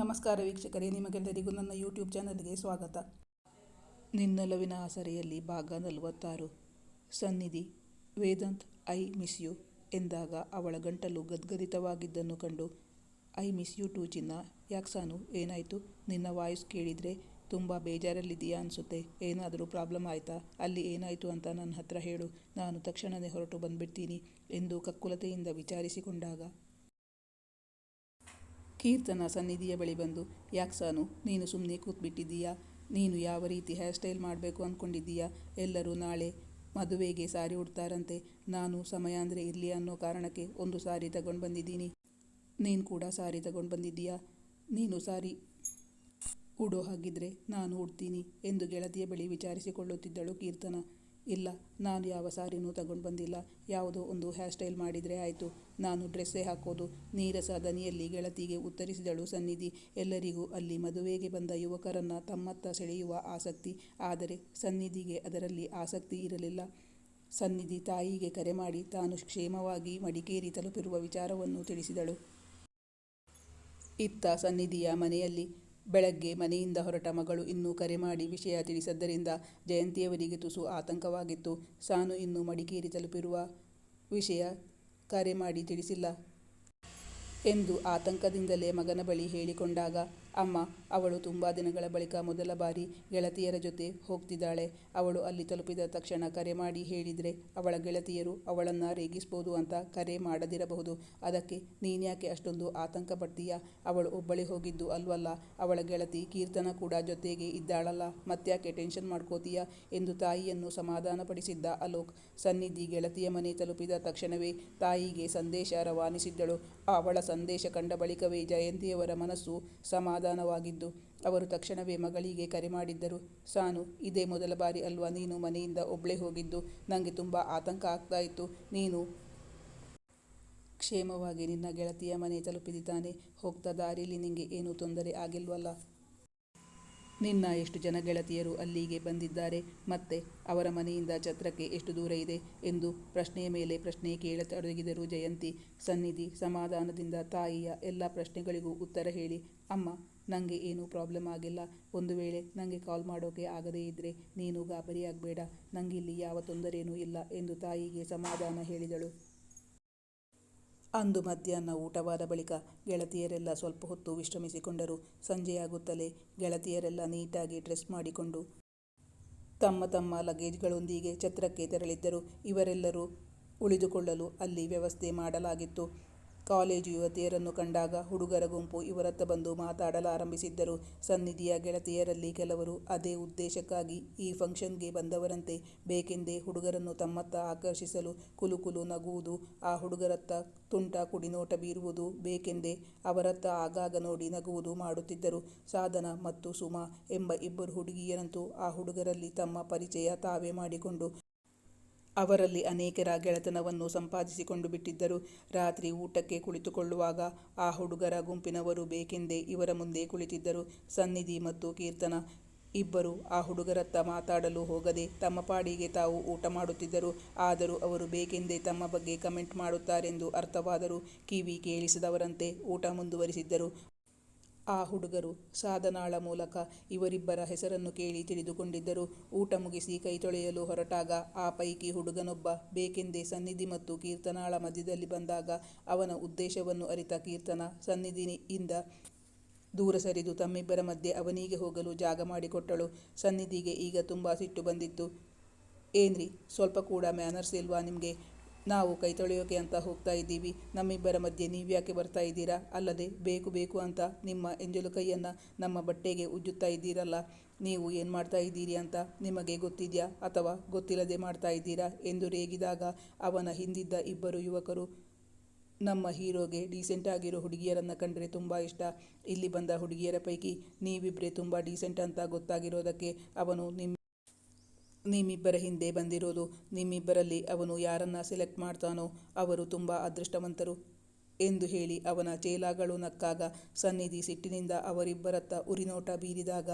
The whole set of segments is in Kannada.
ನಮಸ್ಕಾರ ವೀಕ್ಷಕರೇ, ನಿಮಗೆಲ್ಲರಿಗೂ ನನ್ನ ಯೂಟ್ಯೂಬ್ ಚಾನಲ್ಗೆ ಸ್ವಾಗತ. ನಿನ್ನೆಲುವಿನ ಆಸರೆಯಲ್ಲಿ ಭಾಗ ನಲವತ್ತಾರು. ಸನ್ನಿಧಿ, ವೇದಾಂತ್, ಐ ಮಿಸ್ ಯು ಎಂದಾಗ ಅವಳ ಗಂಟಲು ಗದ್ಗದಿತವಾಗಿದ್ದನ್ನು ಕಂಡು, ಐ ಮಿಸ್ ಯು ಟು ಚಿನ್ನ ಯಾಕ್ಸಾನು ಏನಾಯಿತು? ನಿನ್ನ ವಾಯ್ಸ್ ಕೇಳಿದರೆ ತುಂಬ ಬೇಜಾರಲ್ಲಿದೆಯಾ ಅನಿಸುತ್ತೆ. ಏನಾದರೂ ಪ್ರಾಬ್ಲಮ್ ಆಯಿತಾ? ಅಲ್ಲಿ ಏನಾಯಿತು ಅಂತ ನನ್ನ ಹತ್ರ ಹೇಳು. ನಾನು ತಕ್ಷಣವೇ ಹೊರಟು ಬಂದ್ಬಿಡ್ತೀನಿ ಎಂದು ಕಕ್ಕುಲತೆಯಿಂದ ವಿಚಾರಿಸಿಕೊಂಡಾಗ ಕೀರ್ತನ ಸನ್ನಿಧಿಯ ಬಳಿ ಬಂದು ಯಾಕ್ಸಾನು ನೀನು ಸುಮ್ಮನೆ ಕೂತ್ಬಿಟ್ಟಿದ್ದೀಯಾ? ನೀನು ಯಾವ ರೀತಿ ಹೇರ್ ಸ್ಟೈಲ್ ಮಾಡಬೇಕು ಅಂದ್ಕೊಂಡಿದ್ದೀಯಾ ಎಲ್ಲರೂ ನಾಳೆ ಮದುವೆಗೆ ಸಾರಿ ಉಡ್ತಾರಂತೆ. ನಾನು ಸಮಯ ಅಂದರೆ ಇರಲಿ ಅನ್ನೋ ಕಾರಣಕ್ಕೆ ಒಂದು ಸಾರಿ ತಗೊಂಡು ಬಂದಿದ್ದೀನಿ. ನೀನು ಕೂಡ ಸಾರಿ ತಗೊಂಡು ಬಂದಿದ್ದೀಯಾ? ನೀನು ಸಾರಿ ಉಡೋ ಹಾಗಿದ್ರೆ ನಾನು ಉಡ್ತೀನಿ ಎಂದು ಗೆಳತಿಯ ಬಳಿ ವಿಚಾರಿಸಿಕೊಳ್ಳುತ್ತಿದ್ದಳು ಕೀರ್ತನ. ಇಲ್ಲ, ನಾನು ಯಾವ ಸಾರಿನೂ ತಗೊಂಡು ಬಂದಿಲ್ಲ. ಯಾವುದೋ ಒಂದು ಹೇರ್ ಸ್ಟೈಲ್ ಮಾಡಿದರೆ ಆಯಿತು. ನಾನು ಡ್ರೆಸ್ಸೇ ಹಾಕೋದು. ನೀರಸ ದನಿಯಲ್ಲಿ ಗೆಳತಿಗೆ ಉತ್ತರಿಸಿದಳು ಸನ್ನಿಧಿ. ಎಲ್ಲರಿಗೂ ಅಲ್ಲಿ ಮದುವೆಗೆ ಬಂದ ಯುವಕರನ್ನು ತಮ್ಮತ್ತ ಸೆಳೆಯುವ ಆಸಕ್ತಿ. ಆದರೆ ಸನ್ನಿಧಿಗೆ ಅದರಲ್ಲಿ ಆಸಕ್ತಿ ಇರಲಿಲ್ಲ. ಸನ್ನಿಧಿ ತಾಯಿಗೆ ಕರೆ ಮಾಡಿ ತಾನು ಕ್ಷೇಮವಾಗಿ ಮಡಿಕೇರಿ ತಲುಪಿರುವ ವಿಚಾರವನ್ನು ತಿಳಿಸಿದಳು. ಇತ್ತ ಸನ್ನಿಧಿಯ ಮನೆಯಲ್ಲಿ ಬೆಳಗ್ಗೆ ಮನೆಯಿಂದ ಹೊರಟ ಮಗಳು ಇನ್ನೂ ಕರೆ ಮಾಡಿ ವಿಷಯ ತಿಳಿಸದ್ದರಿಂದ ಜಯಂತಿಯವರಿಗೆ ತುಸು ಆತಂಕವಾಗಿತ್ತು. ಸಾನು ಇನ್ನೂ ಮಡಿಕೇರಿ ತಲುಪಿರುವ ವಿಷಯ ಕರೆ ಮಾಡಿ ತಿಳಿಸಿಲ್ಲ ಎಂದು ಆತಂಕದಿಂದಲೇ ಮಗನ ಬಳಿ ಹೇಳಿಕೊಂಡಾಗ ಅಮ್ಮ, ಅವಳು ತುಂಬ ದಿನಗಳ ಬಳಿಕ ಮೊದಲ ಬಾರಿ ಗೆಳತಿಯರ ಜೊತೆ ಹೋಗ್ತಿದ್ದಾಳೆ. ಅವಳು ಅಲ್ಲಿ ತಲುಪಿದ ತಕ್ಷಣ ಕರೆ ಮಾಡಿ ಹೇಳಿದರೆ, ಅವಳ ಗೆಳತಿಯರು ಅವಳನ್ನು ರೇಗಿಸ್ಬೋದು ಅಂತ ಕರೆ ಮಾಡದಿರಬಹುದು. ಅದಕ್ಕೆ ನೀನ್ಯಾಕೆ ಅಷ್ಟೊಂದು ಆತಂಕ ಪಡ್ತೀಯಾ? ಅವಳು ಒಬ್ಬಳಿ ಹೋಗಿದ್ದು ಅಲ್ವಲ್ಲ? ಅವಳ ಗೆಳತಿ ಕೀರ್ತನ ಕೂಡ ಜೊತೆಗೆ ಇದ್ದಾಳಲ್ಲ? ಮತ್ತ್ಯಾಕೆ ಟೆನ್ಷನ್ ಮಾಡ್ಕೋತೀಯಾ? ಎಂದು ತಾಯಿಯನ್ನು ಸಮಾಧಾನಪಡಿಸಿದ್ದ ಅಲೋಕ್, ಸನ್ನಿಧಿ ಗೆಳತಿಯ ಮನೆ ತಲುಪಿದ ತಕ್ಷಣವೇ ತಾಯಿಗೆ ಸಂದೇಶ ರವಾನಿಸಿದ್ದಳು. ಅವಳ ಸಂದೇಶ ಕಂಡ ಬಳಿಕವೇ ಜಯಂತಿಯವರ ಮನಸ್ಸು ಸಮಾಧಾನವಾಗಿದ್ದು, ಅವರು ತಕ್ಷಣವೇ ಮಗಳಿಗೆ ಕರೆ ಮಾಡಿದ್ದರು. ಸಾನು, ಇದೇ ಮೊದಲ ಬಾರಿ ಅಲ್ವಾ ನೀನು ಮನೆಯಿಂದ ಒಬ್ಬಳೇ ಹೋಗಿದ್ದು? ನನಗೆ ತುಂಬ ಆತಂಕ ಆಗ್ತಾ ಇತ್ತು ನೀನು ಕ್ಷೇಮವಾಗಿ ನಿನ್ನ ಗೆಳತಿಯ ಮನೆ ತಲುಪಿದಿದ್ದಾನೆ. ಹೋಗ್ತಾ ದಾರಿಲಿ ನಿನಗೆ ಏನೂ ತೊಂದರೆ ಆಗಿಲ್ವಲ್ಲ? ನಿನ್ನ ಎಷ್ಟು ಜನ ಗೆಳತಿಯರು ಅಲ್ಲಿಗೆ ಬಂದಿದ್ದಾರೆ, ಮತ್ತೆ ಅವರ ಮನೆಯಿಂದ ಛತ್ರಕ್ಕೆ ಎಷ್ಟು ದೂರ ಇದೆ ಎಂದು ಪ್ರಶ್ನೆಯ ಮೇಲೆ ಪ್ರಶ್ನೆ ಕೇಳತೊಡಗಿದರು ಜಯಂತಿ. ಸನ್ನಿಧಿ ಸಮಾಧಾನದಿಂದ ತಾಯಿಯ ಎಲ್ಲ ಪ್ರಶ್ನೆಗಳಿಗೂ ಉತ್ತರ ಹೇಳಿ, ಅಮ್ಮ ನನಗೆ ಏನೂ ಪ್ರಾಬ್ಲಮ್ ಆಗಿಲ್ಲ. ಒಂದು ವೇಳೆ ನನಗೆ ಕಾಲ್ ಮಾಡೋಕೆ ಆಗದೇ ಇದ್ದರೆ ನೀನು ಗಾಬರಿಯಾಗಬೇಡ. ನನಗಿಲ್ಲಿ ಯಾವ ತೊಂದರೆಯೂ ಇಲ್ಲ ಎಂದು ತಾಯಿಗೆ ಸಮಾಧಾನ ಹೇಳಿದಳು. ಅಂದು ಮಧ್ಯಾಹ್ನ ಊಟವಾದ ಬಳಿಕ ಗೆಳತಿಯರೆಲ್ಲ ಸ್ವಲ್ಪ ಹೊತ್ತು ವಿಶ್ರಮಿಸಿಕೊಂಡರು. ಸಂಜೆಯಾಗುತ್ತಲೇ ಗೆಳತಿಯರೆಲ್ಲ ನೀಟಾಗಿ ಡ್ರೆಸ್ ಮಾಡಿಕೊಂಡು ತಮ್ಮ ತಮ್ಮ ಲಗೇಜ್ಗಳೊಂದಿಗೆ ಛತ್ರಕ್ಕೆ ತೆರಳಿದ್ದರು. ಇವರೆಲ್ಲರೂ ಉಳಿದುಕೊಳ್ಳಲು ಅಲ್ಲಿ ವ್ಯವಸ್ಥೆ ಮಾಡಲಾಗಿತ್ತು. ಕಾಲೇಜು ಯುವತಿಯರನ್ನು ಕಂಡಾಗ ಹುಡುಗರ ಗುಂಪು ಇವರತ್ತ ಬಂದು ಮಾತಾಡಲಾರಂಭಿಸಿದ್ದರು. ಸನ್ನಿಧಿಯ ಗೆಳತಿಯರಲ್ಲಿ ಕೆಲವರು ಅದೇ ಉದ್ದೇಶಕ್ಕಾಗಿ ಈ ಫಂಕ್ಷನ್ಗೆ ಬಂದವರಂತೆ ಬೇಕೆಂದೇ ಹುಡುಗರನ್ನು ತಮ್ಮತ್ತ ಆಕರ್ಷಿಸಲು ಕುಲುಕುಲು ನಗುವುದು, ಆ ಹುಡುಗರತ್ತ ತುಂಟ ಕುಡಿನೋಟ ಬೀರುವುದು ಬೇಕೆಂದೇ ಅವರತ್ತ ಆಗಾಗ ನೋಡಿ ನಗುವುದು ಮಾಡುತ್ತಿದ್ದರು. ಸಾಧನ ಮತ್ತು ಸುಮಾ ಎಂಬ ಇಬ್ಬರು ಹುಡುಗಿಯರಂತೂ ಆ ಹುಡುಗರಲ್ಲಿ ತಮ್ಮ ಪರಿಚಯ ತಾವೇ ಮಾಡಿಕೊಂಡು ಅವರಲ್ಲಿ ಅನೇಕರ ಗೆಳೆತನವನ್ನು ಸಂಪಾದಿಸಿಕೊಂಡು ಬಿಟ್ಟಿದ್ದರು. ರಾತ್ರಿ ಊಟಕ್ಕೆ ಕುಳಿತುಕೊಳ್ಳುವಾಗ ಆ ಹುಡುಗರ ಗುಂಪಿನವರು ಬೇಕೆಂದೇ ಇವರ ಮುಂದೆ ಕುಳಿತಿದ್ದರು. ಸನ್ನಿಧಿ ಮತ್ತು ಕೀರ್ತನ ಇಬ್ಬರು ಆ ಹುಡುಗರತ್ತ ಮಾತಾಡಲು ಹೋಗದೆ ತಮ್ಮ ಪಾಡಿಗೆ ತಾವು ಊಟ ಮಾಡುತ್ತಿದ್ದರು. ಆದರೂ ಅವರು ಬೇಕೆಂದೇ ತಮ್ಮ ಬಗ್ಗೆ ಕಮೆಂಟ್ ಮಾಡುತ್ತಾರೆಂದು ಅರ್ಥವಾದರೂ ಕಿವಿ ಕೇಳಿಸಿದವರಂತೆ ಊಟ ಮುಂದುವರಿಸಿದ್ದರು. ಆ ಹುಡುಗರು ಸಾಧನಾಳ ಮೂಲಕ ಇವರಿಬ್ಬರ ಹೆಸರನ್ನು ಕೇಳಿ ತಿಳಿದುಕೊಂಡಿದ್ದರು. ಊಟ ಮುಗಿಸಿ ಕೈ ತೊಳೆಯಲು ಹೊರಟಾಗ ಆ ಪೈಕಿ ಹುಡುಗನೊಬ್ಬ ಬೇಕೆಂದೇ ಸನ್ನಿಧಿ ಮತ್ತು ಕೀರ್ತನಾಳ ಮಧ್ಯದಲ್ಲಿ ಬಂದಾಗ ಅವನ ಉದ್ದೇಶವನ್ನು ಅರಿತ ಕೀರ್ತನ ಸನ್ನಿಧಿಯಿಂದ ದೂರ ಸರಿದು ತಮ್ಮಿಬ್ಬರ ಮಧ್ಯೆ ಅವನಿಗೆ ಹೋಗಲು ಜಾಗ ಮಾಡಿಕೊಟ್ಟಳು. ಸನ್ನಿಧಿಗೆ ಈಗ ತುಂಬ ಸಿಟ್ಟು ಬಂದಿತ್ತು. ಏನ್ರಿ, ಸ್ವಲ್ಪ ಕೂಡ ಮ್ಯಾನರ್ಸ್ ಇಲ್ವಾ ನಿಮಗೆ? ನಾವು ಕೈ ತೊಳೆಯೋಕೆ ಅಂತ ಹೋಗ್ತಾ ಇದ್ದೀವಿ. ನಮ್ಮಿಬ್ಬರ ಮಧ್ಯೆ ನೀವ್ಯಾಕೆ ಬರ್ತಾ ಇದ್ದೀರಾ? ಅಲ್ಲದೆ ಬೇಕು ಬೇಕು ಅಂತ ನಿಮ್ಮ ಎಂಜಲು ಕೈಯನ್ನು ನಮ್ಮ ಬಟ್ಟೆಗೆ ಉಜ್ಜುತ್ತಾ ಇದ್ದೀರಲ್ಲ, ನೀವು ಏನು ಮಾಡ್ತಾ ಇದ್ದೀರಿ ಅಂತ ನಿಮಗೆ ಗೊತ್ತಿದೆಯಾ ಅಥವಾ ಗೊತ್ತಿಲ್ಲದೆ ಮಾಡ್ತಾ ಇದ್ದೀರಾ ಎಂದು ರೇಗಿದಾಗ ಅವನ ಹಿಂದಿದ್ದ ಇಬ್ಬರು ಯುವಕರು, ನಮ್ಮ ಹೀರೋಗೆ ಡೀಸೆಂಟ್ ಆಗಿರೋ ಹುಡುಗಿಯರನ್ನು ಕಂಡರೆ ತುಂಬ ಇಷ್ಟ. ಇಲ್ಲಿ ಬಂದ ಹುಡುಗಿಯರ ಪೈಕಿ ನೀವಿಬ್ಬರೇ ತುಂಬ ಡೀಸೆಂಟ್ ಅಂತ ಗೊತ್ತಾಗಿರೋದಕ್ಕೆ ಅವನು ನಿಮ್ಮ ನಿಮ್ಮಿಬ್ಬರ ಹಿಂದೆ ಬಂದಿರೋದು, ನಿಮ್ಮಿಬ್ಬರಲ್ಲಿ ಅವನು ಯಾರನ್ನ ಸೆಲೆಕ್ಟ್ ಮಾಡ್ತಾನೋ ಅವರು ತುಂಬ ಅದೃಷ್ಟವಂತರು ಎಂದು ಹೇಳಿ ಅವನ ಚೇಲಾಗಳು ನಕ್ಕಾಗ ಸನ್ನಿಧಿ ಸಿಟ್ಟಿನಿಂದ ಅವರಿಬ್ಬರತ್ತ ಉರಿನೋಟ ಬೀರಿದಾಗ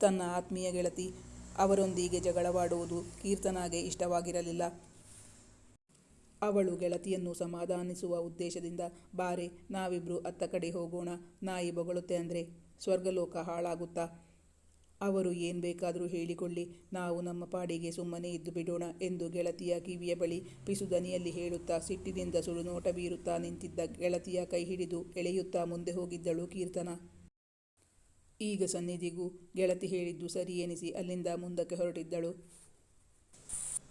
ತನ್ನ ಆತ್ಮೀಯ ಗೆಳತಿ ಅವರೊಂದಿಗೆ ಜಗಳವಾಡುವುದು ಕೀರ್ತನಾಗೆ ಇಷ್ಟವಾಗಿರಲಿಲ್ಲ. ಅವಳು ಗೆಳತಿಯನ್ನು ಸಮಾಧಾನಿಸುವ ಉದ್ದೇಶದಿಂದ, ಬಾರೆ, ನಾವಿಬ್ರು ಅತ್ತ ಕಡೆ ಹೋಗೋಣ, ನಾಯಿ ಬೊಗಳುತ್ತೆ ಅಂದರೆ, ಸ್ವರ್ಗಲೋಕ ಹಾಳಾಗುತ್ತಾ? ಅವರು ಏನು ಬೇಕಾದರೂ ಹೇಳಿಕೊಳ್ಳಿ. ನಾವು ನಮ್ಮ ಪಾಡಿಗೆ ಸುಮ್ಮನೆ ಇದ್ದು ಬಿಡೋಣ ಎಂದು ಗೆಳತಿಯ ಕಿವಿಯ ಬಳಿ ಪಿಸುದನಿಯಲ್ಲಿ ಹೇಳುತ್ತಾ ಸಿಟ್ಟಿನಿಂದ ಸುಡುನೋಟ ಬೀರುತ್ತಾ ನಿಂತಿದ್ದ ಗೆಳತಿಯ ಕೈ ಹಿಡಿದು ಎಳೆಯುತ್ತಾ ಮುಂದೆ ಹೋಗಿದ್ದಳು ಕೀರ್ತನ. ಈಗ ಸನ್ನಿಧಿಗೂ ಗೆಳತಿ ಹೇಳಿದ್ದು ಸರಿ ಎನಿಸಿ ಅಲ್ಲಿಂದ ಮುಂದಕ್ಕೆ ಹೊರಟಿದ್ದಳು.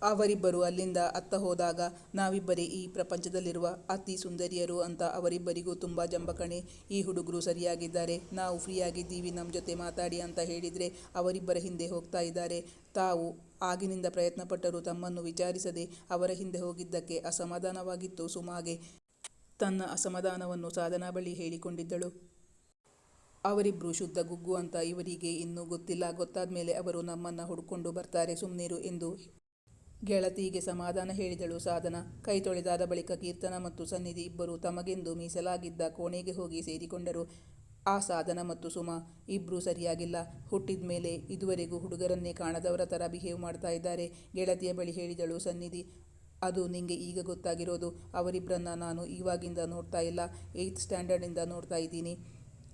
ಅವರಿಬ್ಬರು ಅಲ್ಲಿಂದ ಅತ್ತ ಹೋದಾಗ, ನಾವಿಬ್ಬರೇ ಈ ಪ್ರಪಂಚದಲ್ಲಿರುವ ಅತಿ ಸುಂದರಿಯರು ಅಂತ ಅವರಿಬ್ಬರಿಗೂ ತುಂಬ ಜಂಬಕಣೆ ಈ ಹುಡುಗರು ಸರಿಯಾಗಿದ್ದಾರೆ. ನಾವು ಫ್ರೀಯಾಗಿದ್ದೀವಿ ನಮ್ಮ ಜೊತೆ ಮಾತಾಡಿ ಅಂತ ಹೇಳಿದರೆ ಅವರಿಬ್ಬರ ಹಿಂದೆ ಹೋಗ್ತಾ ಇದ್ದಾರೆ. ತಾವು ಆಗಿನಿಂದ ಪ್ರಯತ್ನಪಟ್ಟರೂ ತಮ್ಮನ್ನು ವಿಚಾರಿಸದೆ ಅವರ ಹಿಂದೆ ಹೋಗಿದ್ದಕ್ಕೆ ಅಸಮಾಧಾನವಾಗಿತ್ತು ಸುಮಾಗೆ. ತನ್ನ ಅಸಮಾಧಾನವನ್ನು ಸಾಧನಾ ಬಳಿ ಹೇಳಿಕೊಂಡಿದ್ದಳು. ಅವರಿಬ್ಬರು ಶುದ್ಧ ಗುಗ್ಗು ಅಂತ ಇವರಿಗೆ ಇನ್ನೂ ಗೊತ್ತಿಲ್ಲ. ಗೊತ್ತಾದ ಮೇಲೆ ಅವರು ನಮ್ಮನ್ನು ಹುಡುಕೊಂಡು ಬರ್ತಾರೆ ಸುಮ್ನಿರು ಎಂದು ಗೆಳತಿಗೆ ಸಮಾಧಾನ ಹೇಳಿದಳು ಸಾಧನ. ಕೈ ತೊಳೆದಾದ ಬಳಿಕ ಕೀರ್ತನ ಮತ್ತು ಸನ್ನಿಧಿ ಇಬ್ಬರು ತಮಗೆಂದು ಮೀಸಲಾಗಿದ್ದ ಕೋಣೆಗೆ ಹೋಗಿ ಸೇರಿಕೊಂಡರು. ಆ ಸಾಧನ ಮತ್ತು ಸುಮ ಇಬ್ಬರೂ ಸರಿಯಾಗಿಲ್ಲ. ಹುಟ್ಟಿದ ಮೇಲೆ ಇದುವರೆಗೂ ಹುಡುಗರನ್ನೇ ಕಾಣದವರ ಥರ ಬಿಹೇವ್ ಮಾಡ್ತಾ ಇದ್ದಾರೆ, ಗೆಳತಿಯ ಬಳಿ ಹೇಳಿದಳು ಸನ್ನಿಧಿ. ಅದು ನಿಂಗೆ ಈಗ ಗೊತ್ತಾಗಿರೋದು. ಅವರಿಬ್ಬರನ್ನ ನಾನು ಇವಾಗಿಂದ ನೋಡ್ತಾ ಇಲ್ಲ, ಏಯ್ತ್ ಸ್ಟ್ಯಾಂಡರ್ಡಿಂದ ನೋಡ್ತಾ ಇದ್ದೀನಿ.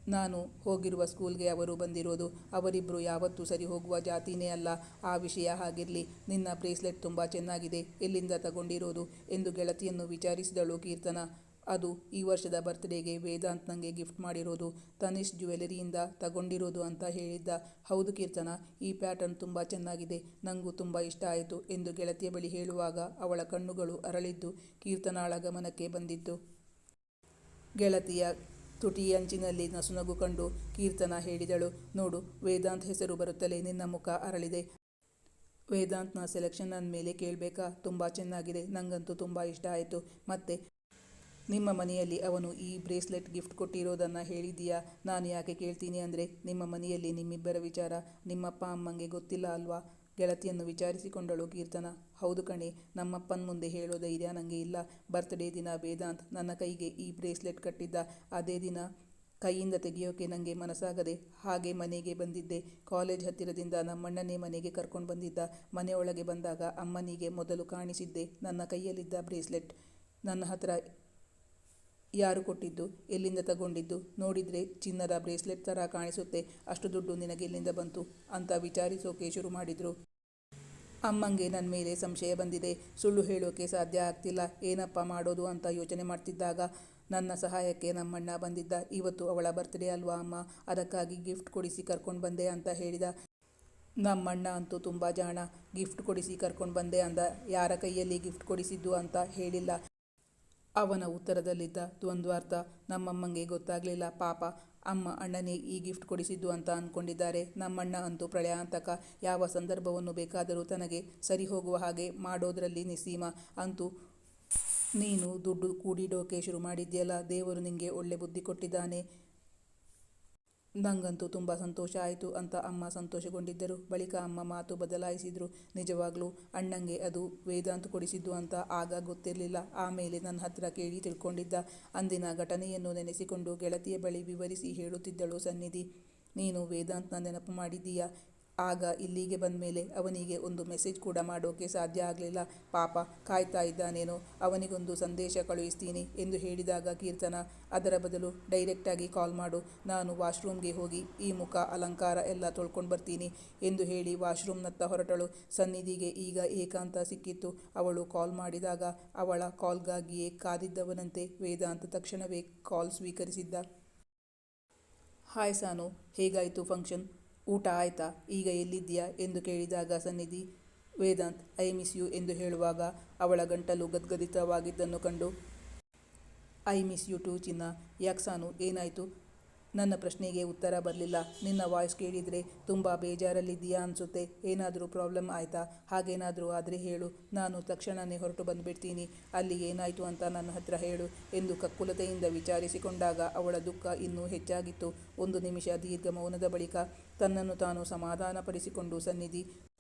ನಾನು ಹೋಗಿರುವ ಸ್ಕೂಲ್ಗೆ ಅವರು ಬಂದಿರೋದು ಅವರಿಬ್ಬರು ಯಾವತ್ತೂ ಸರಿ ಹೋಗುವ ಜಾತಿನೇ ಅಲ್ಲ. ಆ ವಿಷಯ ಹಾಗಿರಲಿ, ನಿನ್ನ ಬ್ರೇಸ್ಲೆಟ್ ತುಂಬ ಚೆನ್ನಾಗಿದೆ, ಎಲ್ಲಿಂದ ತಗೊಂಡಿರೋದು ಎಂದು ಗೆಳತಿಯನ್ನು ವಿಚಾರಿಸಿದಳು ಕೀರ್ತನ. ಅದು ಈ ವರ್ಷದ ಬರ್ತ್ಡೇಗೆ ವೇದಾಂತ್ ನನಗೆ ಗಿಫ್ಟ್ ಮಾಡಿರೋದು. ತನಿಷ್ ಜ್ಯುವೆಲರಿಯಿಂದ ತಗೊಂಡಿರೋದು ಅಂತ ಹೇಳಿದ್ದ. ಹೌದು ಕೀರ್ತನ, ಈ ಪ್ಯಾಟರ್ನ್ ತುಂಬ ಚೆನ್ನಾಗಿದೆ ನನಗೂ ತುಂಬ ಇಷ್ಟ ಆಯಿತು ಎಂದು ಗೆಳತಿಯ ಬಳಿ ಹೇಳುವಾಗ ಅವಳ ಕಣ್ಣುಗಳು ಅರಳಿದ್ದು, ಕೀರ್ತನಾಳ ಗಮನಕ್ಕೆ ಬಂದಿತ್ತು. ಗೆಳತಿಯ ತುಟಿಯಂಚಿನಲ್ಲಿ ನಸುನಗು ಕಂಡು ಕೀರ್ತನ ಹೇಳಿದಳು. ನೋಡು, ವೇದಾಂತ್ ಹೆಸರು ಬರುತ್ತಲೇ ನಿನ್ನ ಮುಖ ಅರಳಿದೆ. ವೇದಾಂತ್ನ ಸೆಲೆಕ್ಷನ್ ಮೇಲೆ ಕೇಳಬೇಕಾ? ತುಂಬ ಚೆನ್ನಾಗಿದೆ, ನಂಗಂತೂ ತುಂಬ ಇಷ್ಟ ಆಯಿತು. ಮತ್ತೆ, ನಿಮ್ಮ ಮನೆಯಲ್ಲಿ ಅವನು ಈ ಬ್ರೇಸ್ಲೆಟ್ ಗಿಫ್ಟ್ ಕೊಟ್ಟಿರೋದನ್ನು ಹೇಳಿದೀಯಾ ನಾನು ಯಾಕೆ ಕೇಳ್ತೀನಿ ಅಂದರೆ, ನಿಮ್ಮ ಮನೆಯಲ್ಲಿ ನಿಮ್ಮಿಬ್ಬರ ವಿಚಾರ ನಿಮ್ಮಪ್ಪ ಅಮ್ಮಂಗೆ ಗೊತ್ತಿಲ್ಲ ಅಲ್ವಾ? ಗೆಳತಿಯನ್ನು ವಿಚಾರಿಸಿಕೊಂಡಳು ಕೀರ್ತನ. ಹೌದು ಕಣೆ, ನಮ್ಮಪ್ಪನ ಮುಂದೆ ಹೇಳೋ ಧೈರ್ಯ ನನಗೆ ಇಲ್ಲ. ಬರ್ತ್ಡೇ ದಿನ ವೇದಾಂತ್ ನನ್ನ ಕೈಗೆ ಈ ಬ್ರೇಸ್ಲೆಟ್ ಕಟ್ಟಿದ್ದ. ಅದೇ ದಿನ ಕೈಯಿಂದ ತೆಗೆಯೋಕೆ ನನಗೆ ಮನಸ್ಸಾಗದೆ ಹಾಗೆ ಮನೆಗೆ ಬಂದಿದ್ದೆ. ಕಾಲೇಜ್ ಹತ್ತಿರದಿಂದ ನಮ್ಮಣ್ಣನೇ ಮನೆಗೆ ಕರ್ಕೊಂಡು ಬಂದಿದ್ದ. ಮನೆಯೊಳಗೆ ಬಂದಾಗ ಅಮ್ಮನಿಗೆ ಮೊದಲು ಕಾಣಿಸಿದ್ದೆ. ನನ್ನ ಕೈಯಲ್ಲಿದ್ದ ಬ್ರೇಸ್ಲೆಟ್. ನನ್ನ ಹತ್ರ ಯಾರು ಕೊಟ್ಟಿದ್ದು? ಎಲ್ಲಿಂದ ತಗೊಂಡಿದ್ದು? ನೋಡಿದರೆ ಚಿನ್ನದ ಬ್ರೇಸ್ಲೆಟ್ ಥರ ಕಾಣಿಸುತ್ತೆ. ಅಷ್ಟು ದುಡ್ಡು ನಿನಗೆ ಎಲ್ಲಿಂದ ಬಂತು? ಅಂತ ವಿಚಾರಿಸೋಕೆ ಶುರು ಮಾಡಿದರು. ಅಮ್ಮಂಗೆ ನನ್ನ ಮೇಲೆ ಸಂಶಯ ಬಂದಿದೆ. ಸುಳ್ಳು ಹೇಳೋಕೆ ಸಾಧ್ಯ ಆಗ್ತಿಲ್ಲ. ಏನಪ್ಪ ಮಾಡೋದು ಅಂತ ಯೋಚನೆ ಮಾಡ್ತಿದ್ದಾಗ ನನ್ನ ಸಹಾಯಕ್ಕೆ ನಮ್ಮಣ್ಣ ಬಂದಿದ್ದ. ಇವತ್ತು ಅವಳ ಬರ್ತ್ಡೇ ಅಲ್ವಾ ಅಮ್ಮ? ಅದಕ್ಕಾಗಿ ಗಿಫ್ಟ್ ಕೊಡಿಸಿ ಕರ್ಕೊಂಡು ಬಂದೆ ಅಂತ ಹೇಳಿದ. ನಮ್ಮಣ್ಣ ಅಂತೂ ತುಂಬ ಜಾಣ. ಗಿಫ್ಟ್ ಕೊಡಿಸಿ ಕರ್ಕೊಂಡು ಬಂದೆ ಅಂದ. ಯಾರ ಕೈಯಲ್ಲಿ ಗಿಫ್ಟ್ ಕೊಡಿಸಿದ್ದು ಅಂತ ಹೇಳಿಲ್ಲ. ಅವನ ಉತ್ತರದಲ್ಲಿದ್ದ ದ್ವಂದ್ವಾರ್ಥ, ನಮ್ಮಮ್ಮಂಗೆ ಗೊತ್ತಾಗಲಿಲ್ಲ. ಪಾಪ, ಅಮ್ಮ ಅಣ್ಣನೇ ಈ ಗಿಫ್ಟ್ ಕೊಡಿಸಿದ್ದು ಅಂತ ಅಂದ್ಕೊಂಡಿದ್ದಾರೆ ನಮ್ಮಣ್ಣ ಅಂತೂ ಪ್ರಳಯಾಂತಕ. ಯಾವ ಸಂದರ್ಭವನ್ನು ಬೇಕಾದರೂ ತನಗೆ ಸರಿ ಹೋಗುವ ಹಾಗೆ ಮಾಡೋದರಲ್ಲಿ ನಿಸೀಮ ಅಂತೂ ನೀನು ದುಡ್ಡು ಕೂಡಿಡೋಕೆ ಶುರು ಮಾಡಿದ್ಯಲ್ಲ, ದೇವರು ನಿಂಗೆ ಒಳ್ಳೆ ಬುದ್ಧಿ ಕೊಟ್ಟಿದ್ದಾನೆ. ನಂಗಂತೂ ತುಂಬ ಸಂತೋಷ ಆಯಿತು ಅಂತ ಅಮ್ಮ ಸಂತೋಷಗೊಂಡಿದ್ದರು. ಬಳಿಕ ಅಮ್ಮ ಮಾತು ಬದಲಾಯಿಸಿದ್ರು. ನಿಜವಾಗ್ಲೂ ಅಣ್ಣಂಗೆ ಅದು ವೇದಾಂತ ಕೊಡಿಸಿದ್ದು ಅಂತ ಆಗ ಗೊತ್ತಿರಲಿಲ್ಲ. ಆಮೇಲೆ ನನ್ನ ಹತ್ರ ಕೇಳಿ ತಿಳ್ಕೊಂಡಿದ್ದ. ಅಂದಿನ ಘಟನೆಯನ್ನು ನೆನೆಸಿಕೊಂಡು ಗೆಳತಿಯ ಬಳಿ ವಿವರಿಸಿ ಹೇಳುತ್ತಿದ್ದಳು ಸನ್ನಿಧಿ. ನೀನು ವೇದಾಂತನ ನೆನಪು ಮಾಡಿದ್ದೀಯಾ? ಆಗ ಇಲ್ಲಿಗೆ ಬಂದ ಮೇಲೆ ಅವನಿಗೆ ಒಂದು ಮೆಸೇಜ್ ಕೂಡ ಮಾಡೋಕೆ ಸಾಧ್ಯ ಆಗಲಿಲ್ಲ. ಪಾಪ, ಕಾಯ್ತಾ ಇದ್ದಾನೇನೋ, ಅವನಿಗೊಂದು ಸಂದೇಶ ಕಳುಹಿಸ್ತೀನಿ ಎಂದು ಹೇಳಿದಾಗ ಕೀರ್ತನ, ಅದರ ಬದಲು ಡೈರೆಕ್ಟಾಗಿ ಕಾಲ್ ಮಾಡು. ನಾನು ವಾಶ್ರೂಮ್ಗೆ ಹೋಗಿ ಈ ಮುಖ, ಅಲಂಕಾರ ಎಲ್ಲ ತೊಳ್ಕೊಂಡು ಬರ್ತೀನಿ ಎಂದು ಹೇಳಿ ವಾಶ್ರೂಮ್ನತ್ತ ಹೊರಟಳು. ಸನ್ನಿಧಿಗೆ ಈಗ ಏಕಾಂತ ಸಿಕ್ಕಿತ್ತು. ಅವಳು ಕಾಲ್ ಮಾಡಿದಾಗ ಅವಳ ಕಾಲ್ಗಾಗಿಯೇ ಕಾದಿದ್ದವನಂತೆ ವೇದಾಂತ ತಕ್ಷಣವೇ ಕಾಲ್ ಸ್ವೀಕರಿಸಿದ್ದ. ಹಾಯ್ ಸಾನು, ಹೇಗಾಯಿತು ಫಂಕ್ಷನ್ ಊಟ ಆಯ್ತಾ? ಈಗ ಎಲ್ಲಿದ್ದೀಯಾ? ಎಂದು ಕೇಳಿದಾಗ, ಸನ್ನಿಧಿ, ವೇದಾಂತ್, ಐ ಮಿಸ್ ಯು ಎಂದು ಹೇಳುವಾಗ, ಅವಳ ಗಂಟಲು ಗದ್ಗದಿತವಾಗಿದ್ದನ್ನು ಕಂಡು, ಐ ಮಿಸ್ ಯು ಟು ಚಿನ್ನ ಯಾಕ್ಸಾನು ಏನಾಯಿತು? ನನ್ನ ಪ್ರಶ್ನೆಗೆ ಉತ್ತರ ಬರಲಿಲ್ಲ. ನಿನ್ನ ವಾಯ್ಸ್ ಕೇಳಿದರೆ ತುಂಬ ಬೇಜಾರಲ್ಲಿದ್ದೀಯಾ ಅನಿಸುತ್ತೆ. ಏನಾದರೂ ಪ್ರಾಬ್ಲಮ್ ಆಯಿತಾ? ಹಾಗೇನಾದರೂ ಆದರೆ ಹೇಳು. ನಾನು ತಕ್ಷಣವೇ ಹೊರಟು ಬಂದುಬಿಡ್ತೀನಿ. ಅಲ್ಲಿ ಏನಾಯಿತು ಅಂತ ನನ್ನ ಹತ್ರ ಹೇಳು ಎಂದು ಕಕ್ಕುಲತೆಯಿಂದ ವಿಚಾರಿಸಿಕೊಂಡಾಗ ಅವಳ ದುಃಖ ಇನ್ನೂ ಹೆಚ್ಚಾಗಿತ್ತು. ಒಂದು ನಿಮಿಷ ದೀರ್ಘ ಮೌನದ ಬಳಿಕ ತನ್ನನ್ನು ತಾನು ಸಮಾಧಾನಪಡಿಸಿಕೊಂಡು ಸನ್ನಿಧಿ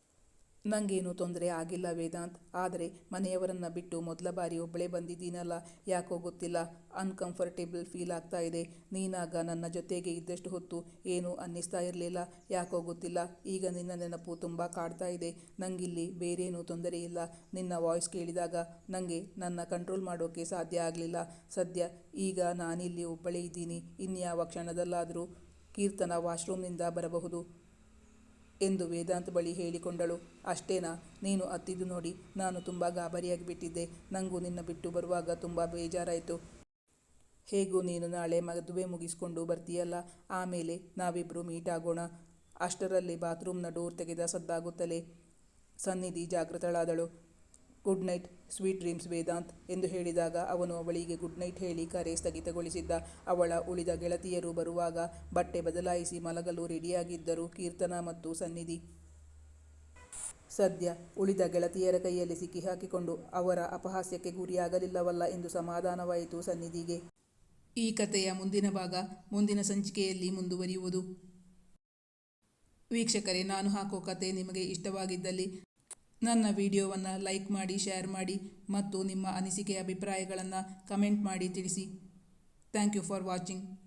ನಂಗೇನು ತೊಂದರೆ ಆಗಿಲ್ಲ ವೇದಾಂತ್. ಆದರೆ ಮನೆಯವರನ್ನು ಬಿಟ್ಟು ಮೊದಲ ಬಾರಿ ಒಬ್ಬಳೇ ಬಂದಿದ್ದೀನಲ್ಲ, ಯಾಕೋ ಗೊತ್ತಿಲ್ಲ. ಅನ್ಕಂಫರ್ಟೇಬಲ್ ಫೀಲ್ ಆಗ್ತಾ ಇದೆ. ನೀನಾಗ ನನ್ನ ಜೊತೆಗೆ ಇದ್ದಷ್ಟು ಹೊತ್ತು ಏನೂ ಅನ್ನಿಸ್ತಾ ಇರಲಿಲ್ಲ. ಯಾಕೋ ಗೊತ್ತಿಲ್ಲ. ಈಗ ನಿನ್ನ ನೆನಪು ತುಂಬ ಕಾಡ್ತಾ ಇದೆ. ನನಗಿಲ್ಲಿ ಬೇರೇನೂ ತೊಂದರೆ ಇಲ್ಲ. ನಿನ್ನ ವಾಯ್ಸ್ ಕೇಳಿದಾಗ ನನಗೆ ನನ್ನ ಕಂಟ್ರೋಲ್ ಮಾಡೋಕ್ಕೆ ಸಾಧ್ಯ ಆಗಲಿಲ್ಲ. ಸದ್ಯ ಈಗ ನಾನಿಲ್ಲಿ ಒಬ್ಬಳೇ ಇದ್ದೀನಿ. ಇನ್ಯಾವ ಕ್ಷಣದಲ್ಲಾದರೂ ಕೀರ್ತನ ವಾಶ್ರೂಮ್ನಿಂದ ಬರಬಹುದು. ಎಂದು ವೇದಾಂತ್ ಬಳಿ ಹೇಳಿಕೊಂಡಳು. ಅಷ್ಟೇನಾ? ನೀನು ಅತ್ತಿದ್ದು ನೋಡಿ, ನಾನು ತುಂಬ ಗಾಬರಿಯಾಗಿ ಬಿಟ್ಟಿದ್ದೆ. ನನಗೂ ನಿನ್ನ ಬಿಟ್ಟು ಬರುವಾಗ ತುಂಬ ಬೇಜಾರಾಯಿತು. ಹೇಗೂ ನೀನು ನಾಳೆ ಮದುವೆ ಮುಗಿಸ್ಕೊಂಡು ಬರ್ತೀಯಲ್ಲ? ಆಮೇಲೆ ನಾವಿಬ್ಬರು ಮೀಟ್ ಆಗೋಣ ಅಷ್ಟರಲ್ಲಿ ಬಾತ್ರೂಮ್ನ ಡೋರ್ ತೆಗೆದ ಸದ್ದಾಗುತ್ತಲೇ Sannidhi ಜಾಗೃತಳಾದಳು. Good night sweet dreams Vedant ಎಂದು ಹೇಳಿದಾಗ ಅವನು ಅವಳಿಗೆ ಗುಡ್ ನೈಟ್ ಹೇಳಿ ಕರೆ ಸ್ಥಗಿತಗೊಳಿಸಿದ್ದ. ಅವಳ ಉಳಿದ ಗೆಳತಿಯರು ಬರುವಾಗ ಬಟ್ಟೆ ಬದಲಾಯಿಸಿ ಮಲಗಲು ರೆಡಿಯಾಗಿದ್ದರು. ಕೀರ್ತನ ಮತ್ತು ಸನ್ನಿಧಿ. ಸದ್ಯ ಉಳಿದ ಗೆಳತಿಯರ ಕೈಯಲ್ಲಿ ಸಿಕ್ಕಿಹಾಕಿಕೊಂಡು ಅವರ ಅಪಹಾಸ್ಯಕ್ಕೆ ಗುರಿಯಾಗಲಿಲ್ಲವಲ್ಲ ಎಂದು ಸಮಾಧಾನವಾಯಿತು ಸನ್ನಿಧಿಗೆ. ಈ ಕಥೆಯ ಮುಂದಿನ ಭಾಗ ಮುಂದಿನ ಸಂಚಿಕೆಯಲ್ಲಿ ಮುಂದುವರಿಯುವುದು. ವೀಕ್ಷಕರೇ, ನಾನು ಹಾಕೋ ಕತೆ ನಿಮಗೆ ಇಷ್ಟವಾಗಿದ್ದಲ್ಲಿ ನನ್ನ ವಿಡಿಯೋವನ್ನು ಲೈಕ್ ಮಾಡಿ, ಶೇರ್ ಮಾಡಿ ಮತ್ತು ನಿಮ್ಮ ಅನಿಸಿಕೆ, ಅಭಿಪ್ರಾಯಗಳನ್ನು ಕಮೆಂಟ್ ಮಾಡಿ ತಿಳಿಸಿ. Thank you for watching.